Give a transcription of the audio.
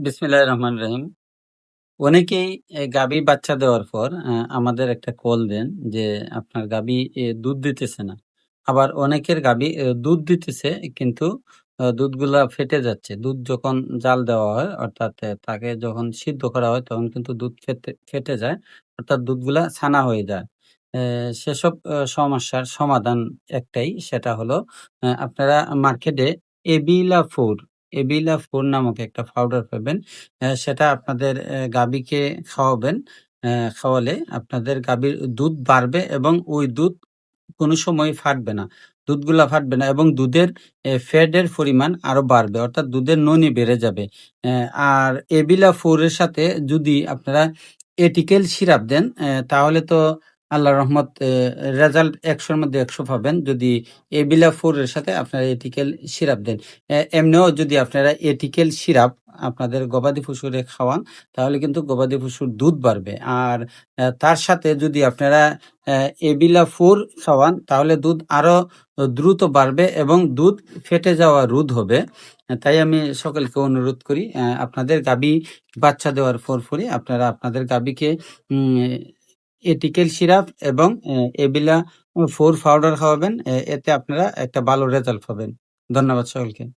বিসমিল্লাহির রহমান রহিম অনেকেই গাবি বাচ্চা দেওয়ার পর আমাদের একটা কল দেন যে আপনার এ দুধ দিতেছে না। আবার অনেকের গাবি দুধ দিতেছে কিন্তু দুধগুলা ফেটে যাচ্ছে। দুধ যখন জাল দেওয়া হয় অর্থাৎ তাকে যখন সিদ্ধ করা হয় তখন কিন্তু দুধ ফেটে ফেটে যায়। অর্থাৎ দুধগুলা ছানা হয়ে যায়। সেসব সমস্যার সমাধান একটাই সেটা হলো আপনারা মার্কেটে এবিলা ফোর, এবিলা ফোর নামক একটা পাউডার পাবেন। সেটা আপনাদের গাভীকে খাওয়াবেন। খাওয়ালে আপনাদের গাভীর দুধ বাড়বে এবং ওই দুধ কোনো সময় ফাটবে না। দুধগুলা ফাটবে না এবং দুধের ফ্যাটের পরিমাণ আরও বাড়বে। অর্থাৎ দুধের ননী বেড়ে যাবে। আর এবিলা ফোর এর সাথে যদি আপনারা এটিকেল সিরাপ দেন তাহলে তো আল্লাহর রহমত রেজাল্ট একশোর মধ্যে ১০০ পাবেন। যদি এবিলা ফোর এর সাথে আপনারা এটিকেল সিরাপ দেন। এমনিও যদি আপনারা এটিকেল সিরাপ আপনাদের গবাদি পশুরে খাওয়ান, তাহলে কিন্তু গবাদি পশুর দুধ বাড়বে। আর তার সাথে যদি আপনারা এবিলা ফোর খাওয়ান, তাহলে দুধ আরও দ্রুত বাড়বে এবং দুধ ফেটে যাওয়া রোধ হবে। তাই আমি সকলকে অনুরোধ করি আপনাদের গাবি বাচ্চা দেওয়ার পরপরই আপনারা আপনাদের উম এটিকেল সিরাপ এবং এবিলা ফোর পাউডার খাওয়াবেন। এতে আপনারা একটা ভালো রেজাল্ট পাবেন। ধন্যবাদ সকলকে।